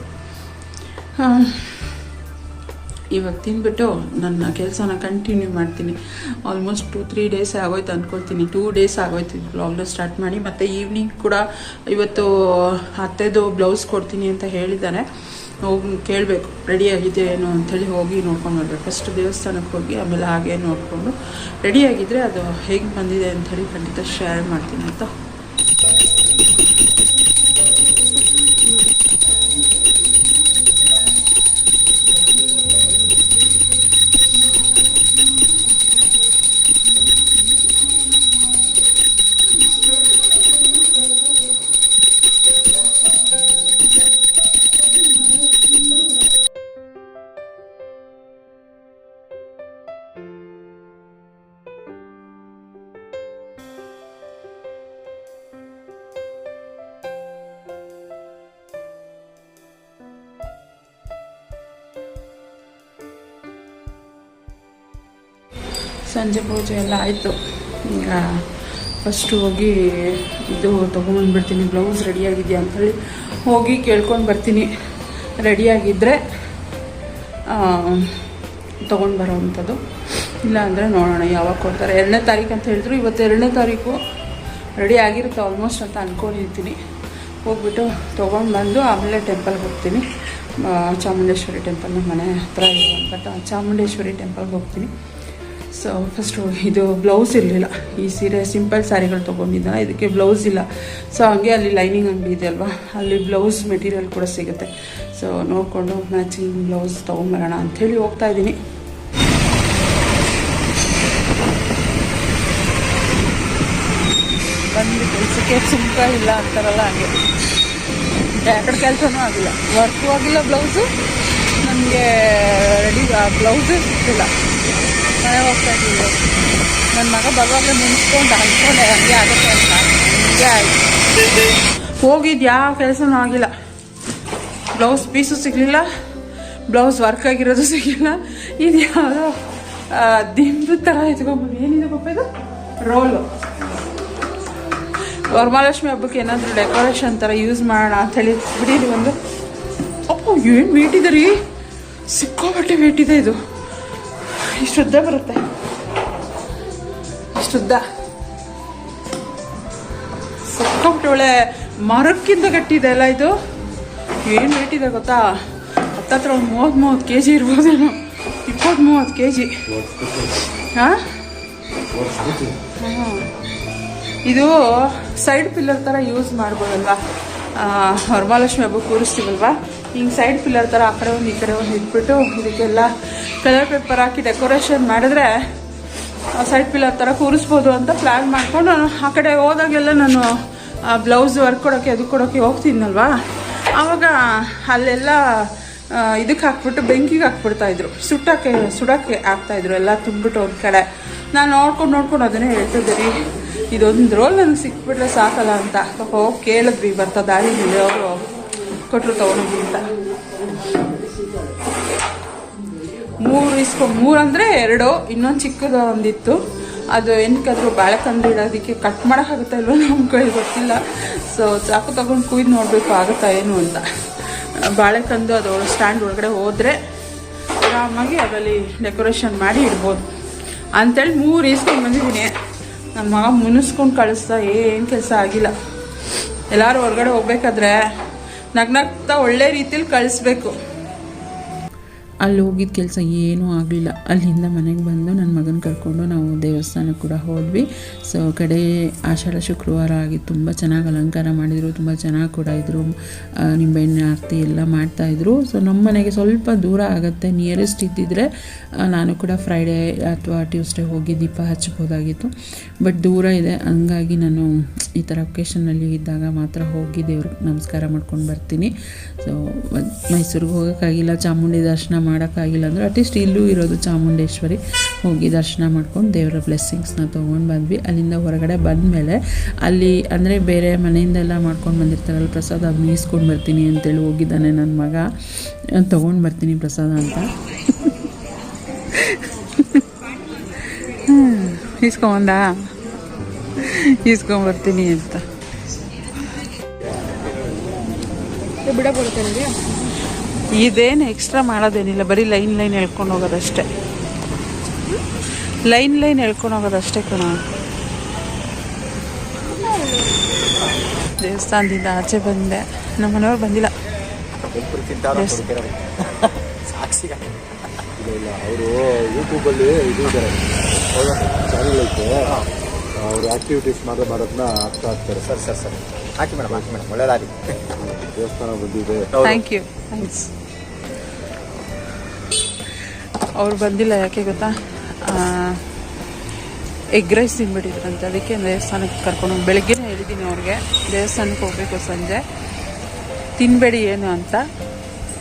ಇವಾಗ ತಿಂದ್ಬಿಟ್ಟು ನನ್ನ ಕೆಲಸನ ಕಂಟಿನ್ಯೂ ಮಾಡ್ತೀನಿ. ಆಲ್ಮೋಸ್ಟ್ ಟು ತ್ರೀ ಡೇಸ್ ಆಗೋಯ್ತು ಅಂದ್ಕೊಳ್ತೀನಿ ಟೂ ಡೇಸ್ ಆಗೋಯ್ತು ಬ್ಲೌಸ್ ಸ್ಟಾರ್ಟ್ ಮಾಡಿ. ಮತ್ತು ಈವ್ನಿಂಗ್ ಕೂಡ ಇವತ್ತು ಅತ್ತೆದು ಬ್ಲೌಸ್ ಕೊಡ್ತೀನಿ ಅಂತ ಹೇಳಿದ್ದಾರೆ ಹೋಗಿ, ಕೇಳಬೇಕು ರೆಡಿ ಆಗಿದೆ ಏನು ಅಂಥೇಳಿ ಹೋಗಿ ನೋಡ್ಕೊಂಡು ಬರಬೇಕು. ಫಸ್ಟ್ ದೇವಸ್ಥಾನಕ್ಕೆ ಹೋಗಿ, ಆಮೇಲೆ ಹಾಗೆ ನೋಡಿಕೊಂಡು. ರೆಡಿಯಾಗಿದ್ದರೆ ಅದು ಹೇಗೆ ಬಂದಿದೆ ಅಂಥೇಳಿ ಖಂಡಿತ ಶೇರ್ ಮಾಡ್ತೀನಿ, ಆಯಿತಾ? ಸಂಜೆ ಪೂಜೆ ಎಲ್ಲ ಆಯಿತು. ಈಗ ಫಸ್ಟು ಹೋಗಿ ಇದು ತೊಗೊಂಬಂದ್ಬಿಡ್ತೀನಿ ಬ್ಲೌಸ್ ರೆಡಿಯಾಗಿದೆಯಾ ಅಂಥೇಳಿ ಹೋಗಿ ಕೇಳ್ಕೊಂಡು ಬರ್ತೀನಿ. ರೆಡಿಯಾಗಿದ್ದರೆ ತೊಗೊಂಡು ಬರೋ ಅಂಥದ್ದು. ಇಲ್ಲ ಅಂದರೆ ನೋಡೋಣ ಯಾವಾಗ ಕೊಡ್ತಾರೆ. ಎರಡನೇ ತಾರೀಕು ಅಂತ ಹೇಳಿದ್ರು, ಇವತ್ತು ಎರಡನೇ ತಾರೀಕು ರೆಡಿ ಆಗಿರುತ್ತೆ ಆಲ್ಮೋಸ್ಟ್ ಅಂತ ಅಂದ್ಕೊಂಡಿರ್ತೀನಿ ಹೋಗ್ಬಿಟ್ಟು ತೊಗೊಂಡು ಬಂದು ಆಮೇಲೆ ಟೆಂಪಲ್ಗೆ ಹೋಗ್ತೀನಿ. ಚಾಮುಂಡೇಶ್ವರಿ ಟೆಂಪಲ್ ನಮ್ಮ ಮನೆ ಹತ್ರ ಇರುವಂಥ ಚಾಮುಂಡೇಶ್ವರಿ ಟೆಂಪಲ್ಗೆ ಹೋಗ್ತೀನಿ. ಸೊ ಫಸ್ಟು ಇದು ಬ್ಲೌಸ್ ಇರಲಿಲ್ಲ. ಈ ಸೀರೆ ಸಿಂಪಲ್ ಸ್ಯಾರಿಗಳು ತೊಗೊಂಡಿದ್ದ ಇದಕ್ಕೆ ಬ್ಲೌಸ್ ಇಲ್ಲ. ಸೊ ಹಂಗೆ ಅಲ್ಲಿ ಲೈನಿಂಗ್ ಅಂಗಡಿ ಇದೆ ಅಲ್ವಾ? ಅಲ್ಲಿ ಬ್ಲೌಸ್ ಮೆಟೀರಿಯಲ್ ಕೂಡ ಸಿಗುತ್ತೆ. ಸೊ ನೋಡಿಕೊಂಡು ಮ್ಯಾಚಿಂಗ್ ಬ್ಲೌಸ್ ತೊಗೊಂಬರೋಣ ಅಂಥೇಳಿ ಹೋಗ್ತಾ ಇದ್ದೀನಿ. ಬಂದು ಕೆಲಸಕ್ಕೆ ಸುಂಕ ಇಲ್ಲ ಅಂತಾರಲ್ಲ ಹಾಗೆ. ಯಾಕಡೆ ಕೆಲಸನೂ ಆಗಿಲ್ಲ. ವರ್ಕು ಆಗಿಲ್ಲ ಬ್ಲೌಸು ನನಗೆ ರೆಡಿ ಬ್ಲೌಸೇ ಸಿಕ್ಕಿಲ್ಲ. ಮನೆ ಹೋಗ್ತಾ ಇದ್ದೀವಿ. ನನ್ನ ಮಗ ಬರುವಾಗಲೇ ಮುನ್ಸ್ಕೊಂಡು ಅಂದ್ಕೊಂಡೆ ಹಂಗೆ ಆಗುತ್ತೆ ಅಂತ. ಹಂಗೆ ಆಯ್ತು. ಹೋಗಿದ್ದು ಯಾವ ಕೆಲಸನೂ ಆಗಿಲ್ಲ. ಬ್ಲೌಸ್ ಪೀಸು ಸಿಗಲಿಲ್ಲ. ಬ್ಲೌಸ್ ವರ್ಕ್ ಆಗಿರೋದು ಸಿಗಲಿಲ್ಲ. ಇದು ಯಾವುದೋ ದಿಂಬು ಥರ ಎತ್ಕೊಂಡ್ಬಂದು ಏನಿದೆ ಗೊಪ್ಪ ಇದು? ರೋಲು. ವರಮಹಾಲಕ್ಷ್ಮಿ ಹಬ್ಬಕ್ಕೆ ಏನಾದರೂ ಡೆಕೋರೇಷನ್ ಥರ ಯೂಸ್ ಮಾಡೋಣ ಅಂಥೇಳಿ ಬಿಡಿ ಒಂದು. ಅಪ್ಪ, ಏನು ವೇಟ್ ಇದೆ ರೀ? ಸಿಕ್ಕಾಪಟ್ಟೆ ವೇಟ್ ಇದೆ ಇದು. ಇಷ್ಟುದ್ದ ಬರುತ್ತೆ ಇಷ್ಟುದ್ದ ಸಿಕ್ಕಾಪಟ್ಟೆ ಒಳ್ಳೆ ಮರಕ್ಕಿಂತ ಗಟ್ಟಿದೆ ಅಲ್ಲ ಇದು ಏನು ರೇಟ್ ಇದೆ ಗೊತ್ತಾ ಹತ್ತತ್ರ ಒಂದು ಮೂವತ್ತು ಮೂವತ್ತು ಕೆ ಜಿ ಇರ್ಬೋದೇನೋ ಇಪ್ಪತ್ತು ಮೂವತ್ತು ಕೆ ಜಿ ಹಾಂ ಇದು ಸೈಡ್ ಪಿಲ್ಲರ್ ಥರ ಯೂಸ್ ಮಾಡ್ಬೋದಲ್ವಾ? ವರಮಹಾಲಕ್ಷ್ಮಿ ಹಬ್ಬ ಕೂರಿಸ್ತೀವಲ್ವಾ? ಹಿಂಗೆ ಸೈಡ್ ಪಿಲ್ಲರ್ ಥರ ಆ ಕಡೆ ಒಂದು ಈ ಕಡೆ ಒಂದು ಇಟ್ಬಿಟ್ಟು ಇದಕ್ಕೆಲ್ಲ ಕಲರ್ ಪೇಪರ್ ಹಾಕಿ ಡೆಕೋರೇಷನ್ ಮಾಡಿದ್ರೆ ಸೈಡ್ ಪಿಲ್ಲರ್ ಥರ ಕೂರಿಸ್ಬೋದು ಅಂತ ಪ್ಲ್ಯಾನ್ ಮಾಡಿಕೊಂಡು ಆ ಕಡೆ ಹೋದಾಗೆಲ್ಲ ನಾನು ಬ್ಲೌಸ್ ವರ್ಕ್ ಕೊಡೋಕ್ಕೆ ಅದು ಕೊಡೋಕ್ಕೆ ಹೋಗ್ತೀನಲ್ವಾ? ಆವಾಗ ಅಲ್ಲೆಲ್ಲ ಇದಕ್ಕೆ ಹಾಕ್ಬಿಟ್ಟು ಬೆಂಕಿಗೆ ಹಾಕ್ಬಿಡ್ತಾಯಿದ್ರು ಸುಟ್ಟಕ್ಕೆ, ಸುಡೋಕ್ಕೆ ಹಾಕ್ತಾಯಿದ್ರು ಎಲ್ಲ ತುಂಬಿಟ್ಟು ಒಂದು ಕಡೆ. ನಾನು ನೋಡ್ಕೊಂಡು ನೋಡ್ಕೊಂಡು ಅದನ್ನೇ ಹೇಳ್ತಿದ್ದೆ ರೀ ಇದೊಂದು ರೋಲ್ ನನಗೆ ಸಿಕ್ಬಿಟ್ರೆ ಸಾಕಲ್ಲ ಅಂತ. ಹೋಗಿ ಕೇಳಿದ್ವಿ, ಬರ್ತಾ ದಾರಿ ಅವರು ಕೊಟ್ಟರು ತೊಗೊಂಡು ಅಂತ. ಮೂರು ಇಸ್ಕೊ, ಮೂರು ಅಂದರೆ ಎರಡು, ಇನ್ನೊಂದು ಚಿಕ್ಕದು ಒಂದಿತ್ತು. ಅದು ಏನಕ್ಕಾದ್ರೂ ಬಾಳೆಕಂದು ಇಡೋದಕ್ಕೆ ಕಟ್ ಮಾಡೋಕ್ಕಾಗುತ್ತಾ ಇಲ್ವೋ ನಮ್ಮ ಕೈ ಗೊತ್ತಿಲ್ಲ. ಸೊ ಚಾಕು ತೊಗೊಂಡು ಕುಯ್ದು ನೋಡಬೇಕು ಆಗುತ್ತಾ ಏನು ಅಂತ. ಬಾಳೆಕಂದು ಅದು ಸ್ಟ್ಯಾಂಡ್ ಒಳಗಡೆ ಹೋದರೆ ಆರಾಮಾಗಿ ಅದರಲ್ಲಿ ಡೆಕೋರೇಷನ್ ಮಾಡಿ ಇಡ್ಬೋದು. ಅಂತೇಳಿ ಮೂರು ಈಸ್ಕೊಂಡು ಬಂದಿದ್ದೀನಿ. ನನ್ನ ಮಗ ಮುನಿಸ್ಕೊಂಡು ಕಳಿಸ್ತಾ ಏನು ಕೆಲಸ ಆಗಿಲ್ಲ. ಎಲ್ಲರೂ ಹೊರಗಡೆ ಹೋಗ್ಬೇಕಾದ್ರೆ ನಗ್ನಗ್ತಾ ಒಳ್ಳೆ ರೀತಿಲಿ ಕಳಿಸ್ಬೇಕು. ಅಲ್ಲಿ ಹೋಗಿದ್ದ ಕೆಲಸ ಏನೂ ಆಗಲಿಲ್ಲ. ಅಲ್ಲಿಂದ ಮನೆಗೆ ಬಂದು ನನ್ನ ಮಗನ ಕರ್ಕೊಂಡು ನಾವು ದೇವಸ್ಥಾನಕ್ಕೆ ಕೂಡ ಹೋದ್ವಿ. ಸೊ ಕಡೆ ಆಷಾಢ ಶುಕ್ರವಾರ ಆಗಿ ತುಂಬ ಚೆನ್ನಾಗಿ ಅಲಂಕಾರ ಮಾಡಿದರು, ತುಂಬ ಚೆನ್ನಾಗಿ ಕೂಡ ಇದ್ದರು ನಿಂಬೆಹಣ್ಣೆ ಆರತಿ ಎಲ್ಲ ಮಾಡ್ತಾಯಿದ್ರು ಸೊ ನಮ್ಮ ಮನೆಗೆ ಸ್ವಲ್ಪ ದೂರ ಆಗುತ್ತೆ ನಿಯರೆಸ್ಟ್ ಇದ್ದಿದ್ರೆ ನಾನು ಕೂಡ ಫ್ರೈಡೇ ಅಥವಾ ಟ್ಯೂಸ್ಡೇ ಹೋಗಿ ದೀಪ ಹಚ್ಬೋದಾಗಿತ್ತು. ಬಟ್ ದೂರ ಇದೆ, ಹಂಗಾಗಿ ನಾನು ಈ ಥರ ಒಕೇಶನಲ್ಲಿ ಇದ್ದಾಗ ಮಾತ್ರ ಹೋಗಿ ದೇವ್ರಿಗೆ ನಮಸ್ಕಾರ ಮಾಡ್ಕೊಂಡು ಬರ್ತೀನಿ. ಸೊ ಮೈಸೂರಿಗೆ ಹೋಗೋಕ್ಕಾಗಿಲ್ಲ, ಚಾಮುಂಡಿ ದರ್ಶನ ಮಾಡೋಕ್ಕಾಗಿಲ್ಲ ಅಂದರೆ ಅಟ್ಲೀಸ್ಟ್ ಇಲ್ಲೂ ಇರೋದು ಚಾಮುಂಡೇಶ್ವರಿ ಹೋಗಿ ದರ್ಶನ ಮಾಡ್ಕೊಂಡು ದೇವರ ಬ್ಲೆಸ್ಸಿಂಗ್ಸ್ನ ತೊಗೊಂಡು ಬಂದ್ವಿ. ಅಲ್ಲಿಂದ ಹೊರಗಡೆ ಬಂದಮೇಲೆ ಅಲ್ಲಿ ಅಂದರೆ ಬೇರೆ ಮನೆಯಿಂದೆಲ್ಲ ಮಾಡ್ಕೊಂಡು ಬಂದಿರ್ತಾರಲ್ಲ, ಪ್ರಸಾದ ಅದನ್ನ ಈಸ್ಕೊಂಡು ಬರ್ತೀನಿ ಅಂತೇಳಿ ಹೋಗಿದ್ದಾನೆ ನನ್ನ ಮಗ. ತೊಗೊಂಡು ಬರ್ತೀನಿ ಪ್ರಸಾದ ಅಂತ. ಈಸ್ಕೊಂಬಂದ ಈಸ್ಕೊಂಬರ್ತೀನಿ ಅಂತ. ಬಿಡ ಬರ್ತೇನೆ ಇದೇನು ಎಕ್ಸ್ಟ್ರಾ ಮಾಡೋದೇನಿಲ್ಲ ಬರೀ ಲೈನ್ ಲೈನ್ ಹೇಳ್ಕೊಂಡು ಹೋಗೋದಷ್ಟೇ. ಲೈನ್ ಲೈನ್ ಹೇಳ್ಕೊಂಡು ಹೋಗೋದಷ್ಟೇ ಕಣ. ದೇವಸ್ಥಾನದಿಂದ ಆಚೆ ಬಂದೆ. ನಮ್ಮ ಮನೆಯವ್ರು ಬಂದಿಲ್ಲ. ಇಲ್ಲ ಅವರು ಯೂಟ್ಯೂಬಲ್ಲಿ ಇದು ಇದ್ದಾರೆ ಚಾನಲ್ ಐತೆ ಅವ್ರ ಆಕ್ಟಿವಿಟೀಸ್ ಮಾಡೋ ಮಾಡೋದನ್ನ ಆಗ್ತಾ ಹಾಕ್ತಾರೆ ಸರ್ ಸರ್ ಸರ್ ಹಾಕಿ ಮೇಡಮ್ ಹಾಕಿ ಮೇಡಮ್ ಒಳ್ಳೆಯದಾಗಿ ದೇವಸ್ಥಾನ ಬಂದಿದೆ ಥ್ಯಾಂಕ್ ಯು ಥ್ಯಾಂಕ್ಸ್ ಅವ್ರು ಬಂದಿಲ್ಲ ಯಾಕೆ ಗೊತ್ತಾ? ಎಗ್ ರೈಸ್ ತಿನ್ಬಿಟ್ಟಿದ್ರಂತೆ. ಅದಕ್ಕೆ ದೇವಸ್ಥಾನಕ್ಕೆ ಕರ್ಕೊಂಡು ಹೋಗಿ ಬೆಳಗ್ಗೆನೇ ಹೇಳಿದ್ದೀನಿ ಅವ್ರಿಗೆ. ದೇವಸ್ಥಾನಕ್ಕೆ ಹೋಗಬೇಕು ಸಂಜೆ. ತಿನ್ನಬೇಡಿ ಏನು ಅಂತ.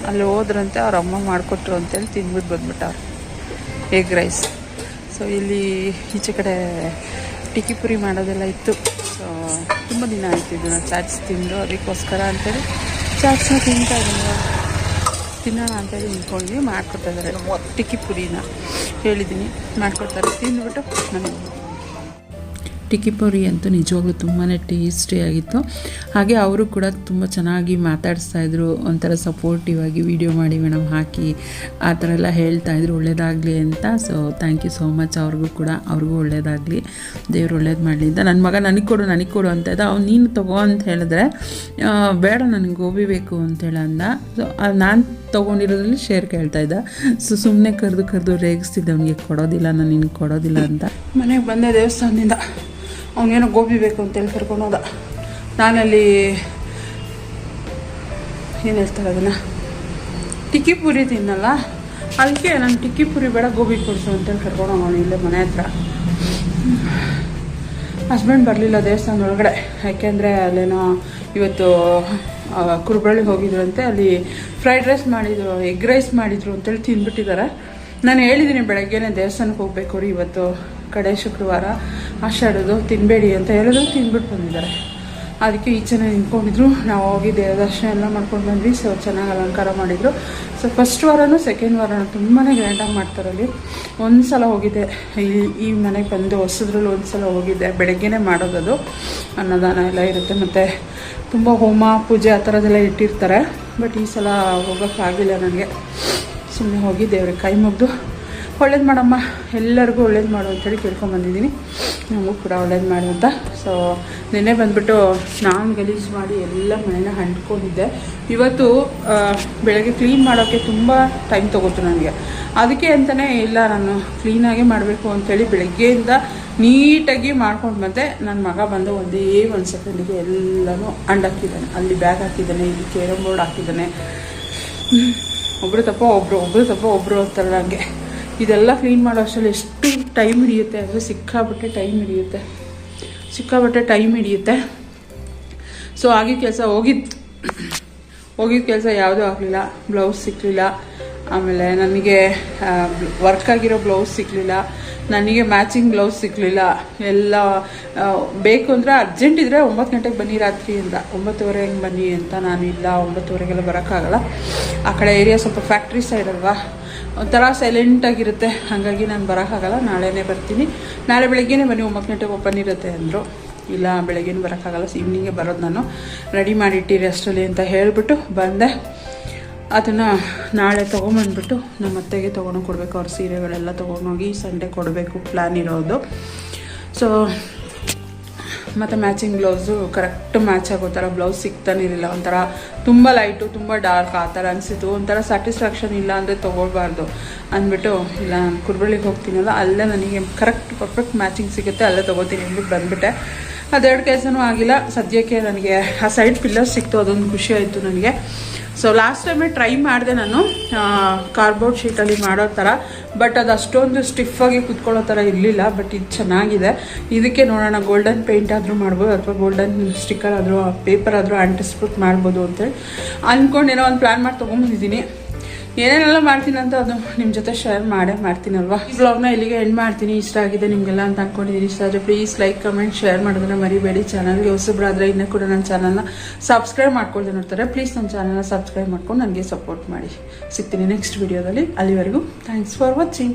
ಅಲ್ಲಿ ಹೋದ್ರಂತೆ, ಅವ್ರ ಅಮ್ಮ ಮಾಡಿಕೊಟ್ರು ಅಂತೇಳಿ ತಿಂದ್ಬಿಟ್ಟು ಬಂದ್ಬಿಟ್ಟವ್ರು ಎಗ್ ರೈಸ್. ಸೊ ಇಲ್ಲಿ ಈಚೆ ಕಡೆ ಟಿಕ್ಕಿ ಪುರಿ ಮಾಡೋದೆಲ್ಲ ಇತ್ತು. ಸೊ ತುಂಬ ದಿನ ಆಯ್ತು ನಾನು ಚಾಟ್ಸ್ ತಿಂದು. ಅದಕ್ಕೋಸ್ಕರ ಅಂತೇಳಿ ಚಾಟ್ಸ್ನ ತಿಂತಾ ಇದ್ದೀನಿ. ತಿನ್ನೋಣ ಅಂತೇಳಿ ನಿಂತ್ಕೊಂಡ್ವಿ ಮಾಡ್ಕೊಡ್ತಾ ಇದ್ದಾರೆ ಟಿಕ್ಕಿ ಪುರಿನ ಹೇಳಿದ್ದೀನಿ ಮಾಡ್ಕೊಡ್ತಾರೆ. ತಿಂದ್ಬಿಟ್ಟು ನನಗೆ ಟಿಕ್ಕಿ ಪುರಿ ಅಂತೂ ನಿಜವಾಗ್ಲೂ ತುಂಬಾ ಟೇಸ್ಟಿಯಾಗಿತ್ತು ಹಾಗೆ ಅವರು ಕೂಡ ತುಂಬ ಚೆನ್ನಾಗಿ ಮಾತಾಡಿಸ್ತಾಯಿದ್ರು ಒಂಥರ ಸಪೋರ್ಟಿವ್ ಆಗಿ ವಿಡಿಯೋ ಮಾಡಿ ಮೇಡಮ್ ಹಾಕಿ, ಆ ಥರ ಎಲ್ಲ ಹೇಳ್ತಾಯಿದ್ರು ಒಳ್ಳೇದಾಗಲಿ ಅಂತ. So thank you so much ಅವ್ರಿಗೂ ಕೂಡ, ಅವ್ರಿಗೂ ಒಳ್ಳೇದಾಗಲಿ. ದೇವ್ರು ಒಳ್ಳೇದು ಮಾಡಲಿ ಅಂತ. ನನ್ನ ಮಗ ನನಗೆ ಕೊಡು ನನಗೆ ಕೊಡು ಅಂತ ಇದ್ದ ಅವ್ನು ನೀನು ತಗೋ ಅಂತ ಹೇಳಿದ್ರೆ ಬೇಡ, ನನಗೆ ಗೋಬಿ ಬೇಕು ಅಂತ ಹೇಳಂದ ಸೊ ನಾನು ತೊಗೊಂಡಿರೋದ್ರಲ್ಲಿ ಶೇರ್ ಕೇಳ್ತಾ ಇದ್ದ. ಸೊ ಸುಮ್ಮನೆ ಕರೆದು ಕರೆದು ರೇಗಿಸ್ತಿದ್ದೆ ಅವನಿಗೆ ಕೊಡೋದಿಲ್ಲ, ನಾನು ನಿನ್ಗೆ ಕೊಡೋದಿಲ್ಲ ಅಂತ. ಮನೆಗೆ ಬಂದೆ ದೇವಸ್ಥಾನದಿಂದ. ಅವನೇನೋ ಗೋಬಿ ಬೇಕು ಅಂತೇಳಿ ಕರ್ಕೊಂಡು ಹೋದ. ನಾನಲ್ಲಿ ಏನು ಹೇಳ್ತಾರೆ ಅದನ್ನು? ಟಿಕ್ಕಿ ಪುರಿ ತಿನ್ನಲ್ಲ. ಅದಕ್ಕೆ ನಾನು ಟಿಕ್ಕಿ ಪುರಿ ಬೇಡ, ಗೋಬಿ ಕೊಡಿಸು ಅಂತೇಳಿ ಕರ್ಕೊಂಡು ಹೋಗೋಣ ಇಲ್ಲೇ ಮನೆ ಹತ್ರ. ಹಸ್ಬೆಂಡ್ ಬರಲಿಲ್ಲ ದೇವಸ್ಥಾನದೊಳಗಡೆ. ಯಾಕೆಂದರೆ ಅಲ್ಲೇನೋ ಇವತ್ತು ಕುರುಬಳ್ಳಿಗೆ ಹೋಗಿದ್ರಂತೆ. ಅಲ್ಲಿ ಫ್ರೈಡ್ ರೈಸ್ ಮಾಡಿದ್ರು ಎಗ್ ರೈಸ್ ಮಾಡಿದ್ರು ಅಂತೇಳಿ ತಿಂದ್ಬಿಟ್ಟಿದ್ದಾರೆ. ನಾನು ಹೇಳಿದ್ದೀನಿ ಬೆಳಗ್ಗೆನೇ ದೇವಸ್ಥಾನಕ್ಕೆ ಹೋಗ್ಬೇಕು ರೀ ಇವತ್ತು, ಕಡೆ ಶುಕ್ರವಾರ ಆಶಾಡೋದು ತಿನ್ನಬೇಡಿ ಅಂತ ಹೇಳಿದ್ರು, ತಿಂದ್ಬಿಟ್ಟು ಬಂದಿದ್ದಾರೆ. ಅದಕ್ಕೆ ಈಚೆನೇ ನಿಂತ್ಕೊಂಡಿದ್ರು. ನಾವು ಹೋಗಿ ದೇವ ದರ್ಶನ ಎಲ್ಲ ಮಾಡ್ಕೊಂಡು ಬಂದ್ವಿ. ಸೊ, ಚೆನ್ನಾಗಿ ಅಲಂಕಾರ ಮಾಡಿದರು. ಸೊ ಫಸ್ಟ್ ವಾರನೂ ಸೆಕೆಂಡ್ ವಾರನೂ ತುಂಬಾ ಗ್ರ್ಯಾಂಡಾಗಿ ಮಾಡ್ತಾರೆ ಅಲ್ಲಿ. ಒಂದು ಸಲ ಹೋಗಿದ್ದೆ. ಈ ಈ ಮನೆಗೆ ಬಂದು ಹೊಸದ್ರಲ್ಲಿ ಒಂದು ಸಲ ಹೋಗಿದ್ದೆ. ಬೆಳಗ್ಗೆನೇ ಮಾಡೋದದು ಅನ್ನದಾನ ಎಲ್ಲ ಇರುತ್ತೆ. ಮತ್ತು ತುಂಬ ಹೋಮ, ಪೂಜೆ ಆ ಥರದ್ದೆಲ್ಲ ಇಟ್ಟಿರ್ತಾರೆ. ಬಟ್ ಈ ಸಲ ಹೋಗೋಕ್ಕಾಗಿಲ್ಲ ನನಗೆ. ಸುಮ್ಮನೆ ಹೋಗಿ ದೇವ್ರಿಗೆ ಕೈ ಮುಗಿದು ಒಳ್ಳೇದು ಮಾಡಮ್ಮ. ಎಲ್ಲರಿಗೂ ಒಳ್ಳೇದು ಮಾಡು ಅಂತೇಳಿ ಕೇಳ್ಕೊಂಬಂದಿದ್ದೀನಿ ನಮಗೂ ಕೂಡ ಒಳ್ಳೇದು ಮಾಡು ಅಂತ ಸೊ ನಿನ್ನೆ ಬಂದುಬಿಟ್ಟು ನಾನು ಗಲೀಜು ಮಾಡಿ ಎಲ್ಲ ಮನೇನ ಹಂಡ್ಕೊಂಡಿದ್ದೆ ಇವತ್ತು ಬೆಳಗ್ಗೆ ಕ್ಲೀನ್ ಮಾಡೋಕ್ಕೆ ತುಂಬ ಟೈಮ್ ತೊಗೋತು ನನಗೆ. ಅದಕ್ಕೆ ಅಂತಲೇ ಇಲ್ಲ, ನಾನು ಕ್ಲೀನಾಗೇ ಮಾಡಬೇಕು ಅಂಥೇಳಿ ಬೆಳಗ್ಗೆಯಿಂದ ನೀಟಾಗಿ ಮಾಡ್ಕೊಂಡು ಬಂದೆ. ನನ್ನ ಮಗ ಬಂದು ಒಂದೇ ಒಂದು ಸೆಕೆಂಡಿಗೆ ಎಲ್ಲನೂ ಅಂಡ್ ಹಾಕಿದ್ದಾನೆ ಅಲ್ಲಿ ಬ್ಯಾಗ್ ಹಾಕಿದ್ದಾನೆ ಇಲ್ಲಿ ಕೇರಮ್ ಬೋರ್ಡ್ ಹಾಕಿದ್ದಾನೆ ಒಬ್ಬರು ತಪ್ಪ ಒಬ್ಬರು ಒಬ್ಬರು ತಪ್ಪ ಒಬ್ಬರು ಅಂತಾರೆ ಹಂಗೆ ಇದೆಲ್ಲ ಕ್ಲೀನ್ ಮಾಡೋ ಅಷ್ಟರಲ್ಲಿ ಎಷ್ಟು ಟೈಮ್ ಹಿಡಿಯುತ್ತೆ ಅಂದರೆ ಸಿಕ್ಕಾಬಟ್ಟೆ ಟೈಮ್ ಹಿಡಿಯುತ್ತೆ. ಸಿಕ್ಕಾಬಟ್ಟೆ ಟೈಮ್ ಹಿಡಿಯುತ್ತೆ. ಸೊ ಆಗಿದ್ದ ಕೆಲಸ ಹೋಗಿದ್ದು ಹೋಗಿದ್ದ ಕೆಲಸ ಯಾವುದೂ ಆಗಲಿಲ್ಲ. ಬ್ಲೌಸ್ ಸಿಕ್ಕಲಿಲ್ಲ ಆಮೇಲೆ ನನಗೆ ವರ್ಕ್ ಆಗಿರೋ ಬ್ಲೌಸ್ ಸಿಕ್ಕಲಿಲ್ಲ ನನಗೆ ಮ್ಯಾಚಿಂಗ್ ಬ್ಲೌಸ್ ಸಿಕ್ಕಲಿಲ್ಲ ಎಲ್ಲ ಬೇಕು ಅಂದರೆ ಅರ್ಜೆಂಟ್ ಇದ್ದರೆ ಒಂಬತ್ತು ಗಂಟೆಗೆ ಬನ್ನಿ ರಾತ್ರಿ ಅಂತ ಒಂಬತ್ತುವರೆ ಹಂಗೆ ಬನ್ನಿ ಅಂತ ನಾನು ಇಲ್ಲ ಒಂಬತ್ತುವರೆಗೆಲ್ಲ ಬರೋಕ್ಕಾಗಲ್ಲ. ಆ ಕಡೆ ಏರಿಯಾ ಸ್ವಲ್ಪ ಫ್ಯಾಕ್ಟ್ರಿ ಸೈಡ್ ಅಲ್ವಾ? ಒಂಥರ ಸೈಲೆಂಟಾಗಿರುತ್ತೆ ಹಾಗಾಗಿ ನಾನು ಬರೋಕ್ಕಾಗಲ್ಲ ನಾಳೆನೇ ಬರ್ತೀನಿ. ನಾಳೆ ಬೆಳಗ್ಗೆನೇ ಬನ್ನಿ ಒಂಬತ್ತು ಗಂಟೆಗೆ ಓಪನ್ ಇರುತ್ತೆ ಅಂದರು. ಇಲ್ಲ, ಬೆಳಗ್ಗೆನೂ ಬರೋಕ್ಕಾಗಲ್ಲ ಈವ್ನಿಂಗೆ ಬರೋದು ನಾನು. ರೆಡಿ ಮಾಡಿಟ್ಟಿರಿ ಅಷ್ಟರಲ್ಲಿ ಅಂತ ಹೇಳಿಬಿಟ್ಟು ಬಂದೆ. ಅದನ್ನು ನಾಳೆ ತೊಗೊಂಬಂದ್ಬಿಟ್ಟು ನಮ್ಮ ಅತ್ತೆಗೆ ತೊಗೊಂಡು ಕೊಡಬೇಕು. ಅವ್ರ ಸೀರೆಗಳೆಲ್ಲ ತೊಗೊಂಡೋಗಿ ಸಂಡೆ ಕೊಡಬೇಕು ಪ್ಲ್ಯಾನ್ ಇರೋದು. ಸೊ ಮತ್ತು ಮ್ಯಾಚಿಂಗ್ ಬ್ಲೌಸು ಕರೆಕ್ಟ್ ಮ್ಯಾಚ್ ಆಗೋ ಥರ ಬ್ಲೌಸ್ ಸಿಗ್ತಾನೆ ಇರಲಿಲ್ಲ. ಒಂಥರ ತುಂಬ ಲೈಟು ತುಂಬ ಡಾರ್ಕ್ ಆ ಥರ ಅನಿಸಿತು ಒಂಥರ ಸ್ಯಾಟಿಸ್ಫ್ಯಾಕ್ಷನ್ ಇಲ್ಲ ಅಂದರೆ ತೊಗೊಳ್ಬಾರ್ದು ಅಂದ್ಬಿಟ್ಟು, ಇಲ್ಲ, ನಾನು ಕುರ್ಬಳ್ಳಿಗೆ ಹೋಗ್ತೀನಲ್ಲ, ಅಲ್ಲೇ ನನಗೆ ಕರೆಕ್ಟ್ ಪರ್ಫೆಕ್ಟ್ ಮ್ಯಾಚಿಂಗ್ ಸಿಗುತ್ತೆ, ಅಲ್ಲೇ ತೊಗೋತೀನಿ ಅಂದ್ಬಿಟ್ಟು ಬಂದುಬಿಟ್ಟೆ. ಅದೆರಡು ಕೆಲಸನೂ ಆಗಿಲ್ಲ. ಸದ್ಯಕ್ಕೆ ನನಗೆ ಆ ಸೈಡ್ ಪಿಲ್ಲರ್ ಸಿಕ್ತು, ಅದೊಂದು ಖುಷಿ ಆಯಿತು ನನಗೆ. ಸೊ ಲಾಸ್ಟ್ ಟೈಮೇ ಟ್ರೈ ಮಾಡಿದೆ ನಾನು. ಕಾರ್ಬೋರ್ಡ್ ಶೀಟಲ್ಲಿ ಮಾಡೋ ಥರ ಬಟ್ ಅದು ಅಷ್ಟೊಂದು ಸ್ಟಿಫಾಗಿ ಕುತ್ಕೊಳ್ಳೋ ಥರ ಇರಲಿಲ್ಲ ಬಟ್ ಇದು ಚೆನ್ನಾಗಿದೆ. ಇದಕ್ಕೆ ನೋಡೋಣ ಗೋಲ್ಡನ್ ಪೇಂಟ್ ಆದರೂ ಮಾಡ್ಬೋದು, ಅಥವಾ ಗೋಲ್ಡನ್ ಸ್ಟಿಕ್ಕರ್ ಆದರೂ ಪೇಪರ್ ಆದರೂ ಅಂಟಿಸ್ಬಿಟ್ಟು ಮಾಡ್ಬೋದು ಅಂತೇಳಿ ಅಂದ್ಕೊಂಡು ಏನೋ ಒಂದು ಪ್ಲ್ಯಾನ್ ಮಾಡಿ ತೊಗೊಂಬಂದಿದ್ದೀನಿ. ಏನೇನೆಲ್ಲ ಮಾಡ್ತೀನಿ ಅಂತ ಅದು ನಿಮ್ಮ ಜೊತೆ ಶೇರ್ ಮಾಡೇ ಮಾಡ್ತೀನಲ್ವಾ? ಈ ಬ್ಲಾಗ್ನ ಇಲ್ಲಿಗೆ ಎಂಡ್ ಮಾಡ್ತೀನಿ. ಇಷ್ಟ ಆಗಿದೆ ನಿಮಗೆಲ್ಲ ಅಂತ ಅನ್ಕೊಂಡಿದ್ದೀನಿ ಇಷ್ಟ ಆದರೆ ಪ್ಲೀಸ್ ಲೈಕ್ ಕಮೆಂಟ್ ಶೇರ್ ಮಾಡೋದನ್ನ ಮರಿಬೇಡಿ. ಚಾನಲ್ಗೆ ಹೊಸಬ್ರಾದ್ರೆ ಇನ್ನೂ ಕೂಡ ನನ್ನ ಚಾನಲ್ನ ಸಬ್ಸ್ಕ್ರೈಬ್ ಮಾಡ್ಕೊಳ್ದೆ ನೋಡ್ತಾರೆ. ಪ್ಲೀಸ್ ನನ್ನ ಚಾನಲ್ನ ಸಬ್ಸ್ಕ್ರೈಬ್ ಮಾಡ್ಕೊಂಡು ನನಗೆ ಸಪೋರ್ಟ್ ಮಾಡಿ. ಸಿಗ್ತೀನಿ ನೆಕ್ಸ್ಟ್ ವಿಡಿಯೋದಲ್ಲಿ ಅಲ್ಲಿವರೆಗೂ ಥ್ಯಾಂಕ್ಸ್ ಫಾರ್ ವಾಚಿಂಗ್